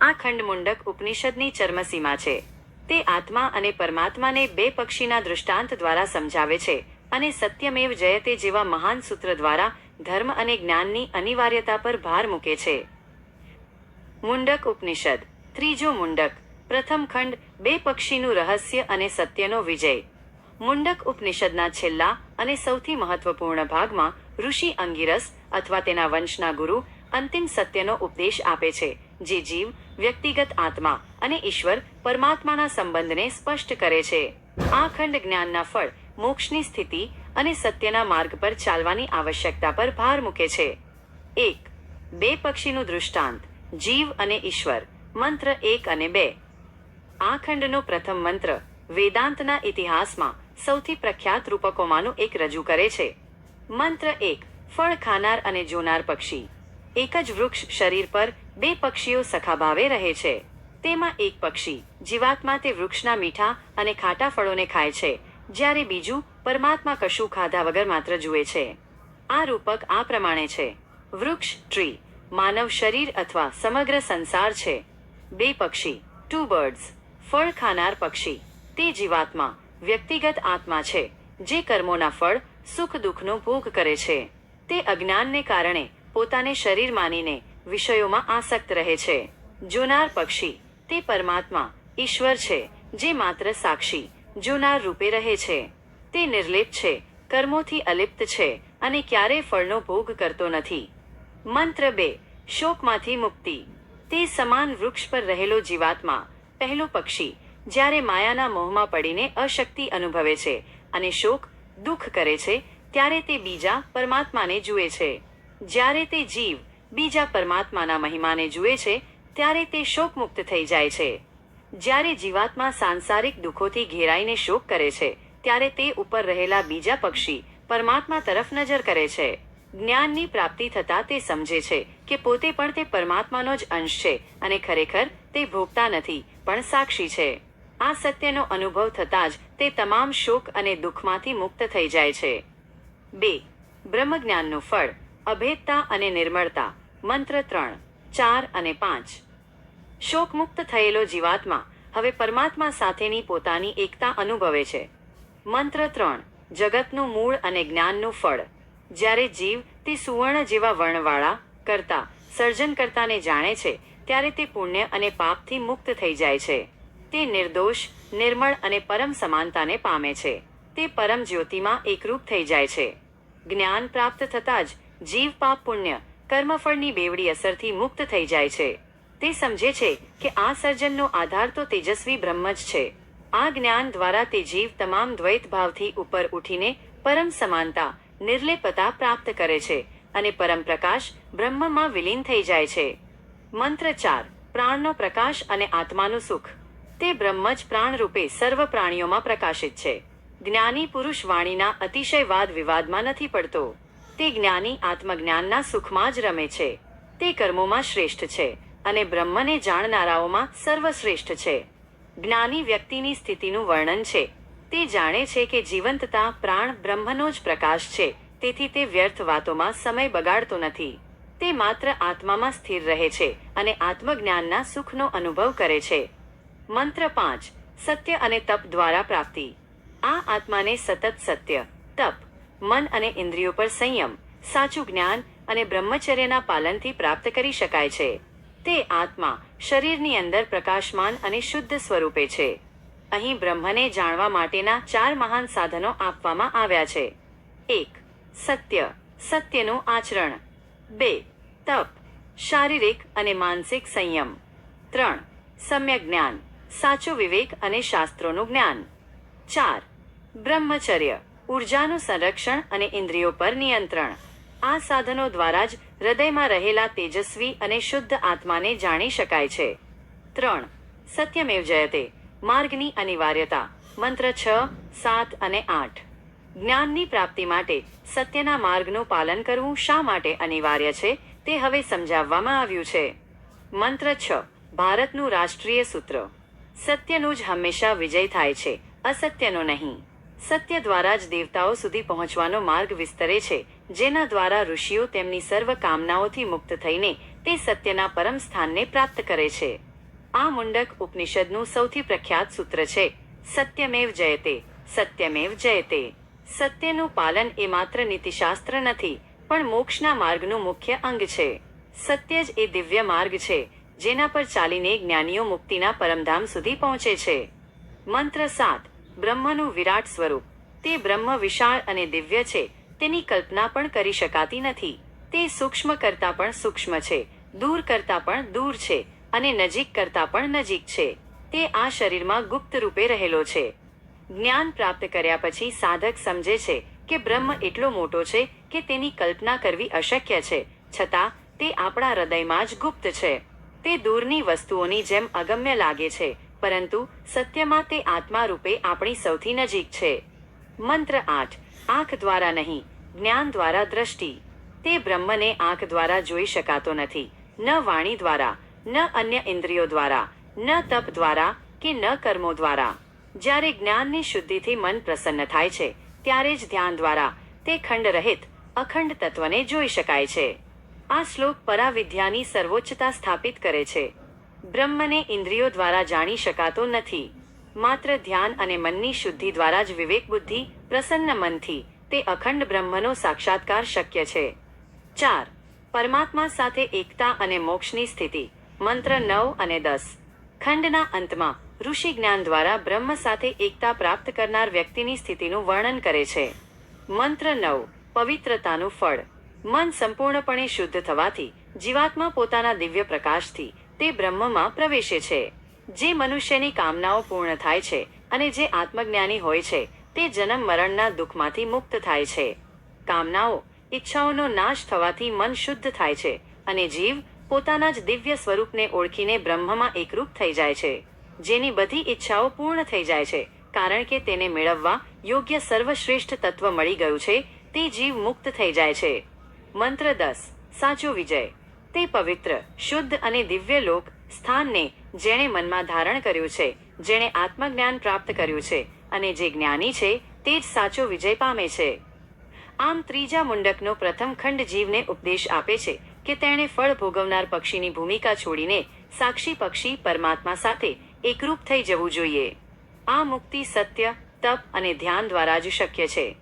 આ ખંડ મુંડક ઉપનિષદની ચર્મસીમા છે. તે આત્મા અને પરમાત્માને બે પક્ષીના દૃષ્ટાંત દ્વારા સમજાવે છે અને સત્યમેવ જયતે જેવા મહાન સૂત્ર દ્વારા ધર્મ અને જ્ઞાનની અનિવાર્યતા પર ભાર મૂકે છે. મુંડક ઉપનિષદ, ત્રીજો મુંડક, પ્રથમ ખંડ, બે પક્ષીનું રહસ્ય અને સત્યનો વિજય. મુંડક ઉપનિષદના છેલ્લા અને સૌથી મહત્વપૂર્ણ ભાગમાં ઋષિ અંગિરસ અથવા તેના વંશના ગુરુ અંતિમ સત્યનો ઉપદેશ આપે છે જે જીવ, વ્યક્તિગત આત્મા અને ઈશ્વર પરમાત્માના સંબંધને સ્પષ્ટ કરે છે. આ ખંડ જ્ઞાનના ફળ મોક્ષની સ્થિતિ અને સત્યના માર્ગ પર ચાલવાની આવશ્યકતા પર ભાર મૂકે છે. એક, બે પક્ષીનું દૃષ્ટાંત, જીવ અને ઈશ્વર, મંત્ર એક અને બે. આ ખંડનો પ્રથમ મંત્ર વેદાંતના ઇતિહાસમાં સૌથી પ્રખ્યાત રૂપકોમાંનું એક રજૂ કરે છે. મંત્ર એક, ફળ ખાનાર અને જોનાર પક્ષી. એક જ વૃક્ષ શરીર પર બે પક્ષીઓ સખાભાવે રહે છે. તેમાં એક પક્ષી જીવાત્મા તે વૃક્ષના મીઠા અને ખાટા ફળોને ખાય છે, જ્યારે બીજું પરમાત્મા કશું ખાધા વગર માત્ર જુએ છે. આ રૂપક આ પ્રમાણે છે. વૃક્ષ ટ્રી માનવ શરીર અથવા સમગ્ર સંસાર છે. બે પક્ષી ટુ બર્ડ્સ ફળ ખાનાર પક્ષી, તે જીવાત્મા વ્યક્તિગત આત્મા છે, જે કર્મોના ફળ સુખ દુઃખનો ભોગ કરે છે. તે અજ્ઞાનને કારણે પોતાને શરીર માનીને વિષયોમાં આસક્ત રહે છે. જોનાર પક્ષી તે પરમાત્મા, ઈશ્વર છે, જે માત્ર સાક્ષી, જોનાર રૂપે રહે છે. તે નિર્લેપ છે, કર્મોથી અલિપ્ત છે અને ક્યારેય ફળનો ભોગ કરતો નથી. મંત્ર બે, શોકમાંથી મુક્તિ. તે સમાન વૃક્ષ પર રહેલો જીવાત્મા, પહેલો પક્ષી, જ્યારે માયાના મોહમાં પડીને અશક્તિ અનુભવે છે અને શોક દુઃખ કરે છે, ત્યારે તે બીજા પરમાત્માને જુએ છે. જ્યારે તે જીવ બીજા પરમાત્માના મહિમાને જુએ છે, ત્યારે તે શોકમુક્ત થઈ જાય છે. જ્યારે જીવાત્મા સાંસારિક દુઃખોથી ઘેરાઈને શોક કરે છે, ત્યારે તે ઉપર રહેલા બીજા પક્ષી પરમાત્મા તરફ નજર કરે છે. જ્ઞાનની પ્રાપ્તિ થતાં તે સમજે છે કે પોતે પણ તે પરમાત્માનો જ અંશ છે અને ખરેખર તે ભોગતા નથી, પણ સાક્ષી છે. આ સત્યનો અનુભવ થતાં જ તે તમામ શોક અને દુઃખમાંથી મુક્ત થઈ જાય છે. બે, બ્રહ્મજ્ઞાનનું ફળ. અભેદતા અને નિર્મળતા, મંત્ર ત્રણ, ચાર અને પાંચ. શોકમુક્ત થયેલો જીવાત્મા હવે પરમાત્મા સાથેની પોતાની એકતા અનુભવે છે. મંત્ર ત્રણ, જગતનું મૂળ અને જ્ઞાનનું ફળ. જ્યારે જીવ તે સુવર્ણ જેવા વર્ણવાળા કરતા સર્જનકર્તાને જાણે છે, ત્યારે તે પુણ્ય અને પાપથી મુક્ત થઈ જાય છે. તે નિર્દોષ, નિર્મળ અને પરમ સમાનતાને પામે છે. તે પરમ જ્યોતિમાં એકરૂપ થઈ જાય છે. જ્ઞાન પ્રાપ્ત થતાં જ જીવ પાપ પુણ્ય કર્મફળની બેવડી અસરથી મુક્ત થઈ જાય છે. તે સમજે છે કે આ સર્જનનો આધાર તો તેજસ્વી બ્રહ્મ જ છે. આ જ્ઞાન દ્વારા તે જીવ તમામ દ્વૈત ભાવથી ઉપર ઉઠીને પરમ સમાનતા, નિર્લેપતા પ્રાપ્ત કરે છે અને પરમ પ્રકાશ બ્રહ્મમાં વિલીન થઈ જાય છે. મંત્ર ચાર, પ્રાણનો પ્રકાશ અને આત્માનું સુખ. તે બ્રહ્મ જ પ્રાણ રૂપે સર્વ પ્રાણીઓમાં પ્રકાશિત છે. જ્ઞાની પુરુષ વાણીના અતિશય વાદ વિવાદમાં નથી પડતો. તે જ્ઞાની આત્મજ્ઞાનના સુખમાં જ રમે છે. તે કર્મોમાં શ્રેષ્ઠ છે અને બ્રહ્મને જાણનારાઓમાં સર્વશ્રેષ્ઠ છે. જ્ઞાની વ્યક્તિની સ્થિતિનું વર્ણન છે. તે જાણે છે કે જીવંતતા પ્રાણ બ્રહ્મનો જ પ્રકાશ છે, તેથી તે વ્યર્થ વાતોમાં સમય બગાડતો નથી. તે માત્ર આત્મામાં સ્થિર રહે છે અને આત્મજ્ઞાનના સુખનો અનુભવ કરે છે. મંત્ર પાંચ, સત્ય અને તપ દ્વારા પ્રાપ્તિ. આ આત્માને સતત સત્ય, તપ મન અને ઇન્દ્રિયો પર સંયમ, સાચું જ્ઞાન અને બ્રહ્મચર્યના પાલનથી પ્રાપ્ત કરી શકાય છે. તે આત્મા શરીરની અંદર પ્રકાશમાન અને શુદ્ધ સ્વરૂપે છે. અહીં બ્રહ્મને જાણવા માટેના ચાર મહાન સાધનો આપવામાં આવ્યા છે. એક, સત્ય. સત્યનું આચરણ. બે, તપ. શારીરિક અને માનસિક સંયમ. ત્રણ, સમ્યક જ્ઞાન. સાચું વિવેક અને શાસ્ત્રોનું જ્ઞાન. ચાર, બ્રહ્મચર્ય. ઉર્જાનું સંરક્ષણ અને ઇન્દ્રિયો પર નિયંત્રણ. આ સાધનો દ્વારા જ હૃદયમાં રહેલા તેજસ્વી અને શુદ્ધ આત્માને જાણી શકાય છે. ત્રણ, સત્યમેવ જયતે, માર્ગની અનિવાર્યતા, મંત્ર છ, સાત અને આઠ. જ્ઞાનની પ્રાપ્તિ માટે સત્યના માર્ગનું પાલન કરવું શા માટે અનિવાર્ય છે તે હવે સમજાવવામાં આવ્યું છે. મંત્ર છ, ભારતનું રાષ્ટ્રીય સૂત્ર. સત્યનું જ હંમેશા વિજય થાય છે, અસત્યનો નહીં. સત્ય દ્વારા જ દેવતાઓ સુધી પહોંચવાનો માર્ગ વિસ્તરે છે, જેના દ્વારા ઋષિઓ તેમની સર્વ કામનાઓથી મુક્ત થઈને તે સત્યના પરમ સ્થાનને પ્રાપ્ત કરે છે. આ મુંડક ઉપનિષદનું સૌથી પ્રખ્યાત સૂત્ર છે, સત્યમેવ જયતે સત્યમેવ જયતે. સત્યનું પાલન એ માત્ર નીતિશાસ્ત્ર નથી, પણ મોક્ષના માર્ગનું મુખ્ય અંગ છે. સત્ય જ એ દિવ્ય માર્ગ છે, જેના પર ચાલીને જ્ઞાનીઓ મુક્તિના પરમધામ સુધી પહોંચે છે. મંત્ર સાત બ્રહ્મનું વિરાટ સ્વરૂપ. તે બ્રહ્મ વિશાળ અને દિવ્ય છે. તેની કલ્પના પણ કરી શકાતી નથી. તે સૂક્ષ્મ કરતાં પણ સૂક્ષ્મ છે. દૂર કરતાં પણ દૂર છે અને નજીક કરતાં પણ નજીક છે. તે આ શરીરમાં ગુપ્ત રૂપે રહેલો છે. જ્ઞાન પ્રાપ્ત કર્યા પછી સાધક સમજે છે કે બ્રહ્મ એટલો મોટો છે કે તેની કલ્પના કરવી અશક્ય છે. છતાં, તે આપણા હૃદયમાં જ ગુપ્ત છે. તે દૂરની વસ્તુઓની જેમ અગમ્ય લાગે છે. પરંતુ સત્યમાં તે આત્મા રૂપે આપણી સૌથી નજીક છે. મંત્ર આઠ, આંખ દ્વારા નહીં, જ્ઞાન દ્વારા દ્રષ્ટિ. તે બ્રહ્મને આંખ દ્વારા જોઈ શકાતો નથી, ન વાણી દ્વારા, ન અન્ય ઇન્દ્રિયો દ્વારા, ન તપ દ્વારા કે ન કર્મો દ્વારા. જ્યારે જ્ઞાનની શુદ્ધિથી મન પ્રસન્ન થાય છે, ત્યારે જ ધ્યાન દ્વારા તે ખંડ રહિત, અખંડ તત્વને જોઈ શકાય છે. આ શ્લોક પરાવિદ્યાની સર્વોચ્ચતા સ્થાપિત કરે છે. બ્રહ્મને ઇન્દ્રિયો દ્વારા જાણી શકાતો નથી. માત્ર ધ્યાન અને મનની શુદ્ધિ દ્વારા જ વિવેક બુદ્ધિ પ્રસન્ન મનથી તે અખંડ બ્રહ્મનો સાક્ષાત્કાર શક્ય છે. ચાર. પરમાત્મા સાથે એકતા અને મોક્ષની સ્થિતિ. મંત્ર નવ અને દસ. ખંડના અંતમાં ઋષિ જ્ઞાન દ્વારા બ્રહ્મ સાથે એકતા પ્રાપ્ત કરનાર વ્યક્તિની સ્થિતિનું વર્ણન કરે છે. મંત્ર નવ. પવિત્રતાનું ફળ. મન સંપૂર્ણપણે શુદ્ધ થવાથી જીવાત્મા પોતાના દિવ્ય પ્રકાશથી તે બ્રહ્મમાં પ્રવેશે છે. જે મનુષ્યની કામનાઓ પૂર્ણ થાય છે અને જે આત્મજ્ઞાની હોય છે, તે જન્મ મરણના દુઃખમાંથી મુક્ત થાય છે. કામનાઓ, ઈચ્છાઓનો નાશ થવાથી મન શુદ્ધ થાય છે અને જીવ પોતાના જ દિવ્ય સ્વરૂપને ઓળખીને બ્રહ્મમાં એકરૂપ થઈ જાય છે. જેની બધી ઈચ્છાઓ પૂર્ણ થઈ જાય છે, કારણ કે તેને મેળવવા યોગ્ય સર્વશ્રેષ્ઠ તત્વ મળી ગયું છે, તે જીવ મુક્ત થઈ જાય છે. મંત્ર દસ, સાચો વિજય. તે પવિત્ર, શુદ્ધ અને દિવ્ય લોક સ્થાનને જેણે મનમાં ધારણ કર્યું છે, જેણે આત્મજ્ઞાન પ્રાપ્ત કર્યું છે અને જે જ્ઞાની છે તે જ સાચો વિજય પામે છે. આમ ત્રીજા મુંડકનો પ્રથમ ખંડ જીવને ઉપદેશ આપે છે કે તેણે ફળ ભોગવનાર પક્ષીની ભૂમિકા છોડીને સાક્ષી પક્ષી પરમાત્મા સાથે એકરૂપ થઈ જવું જોઈએ. આ મુક્તિ સત્ય, તપ અને ધ્યાન દ્વારા જ શક્ય છે.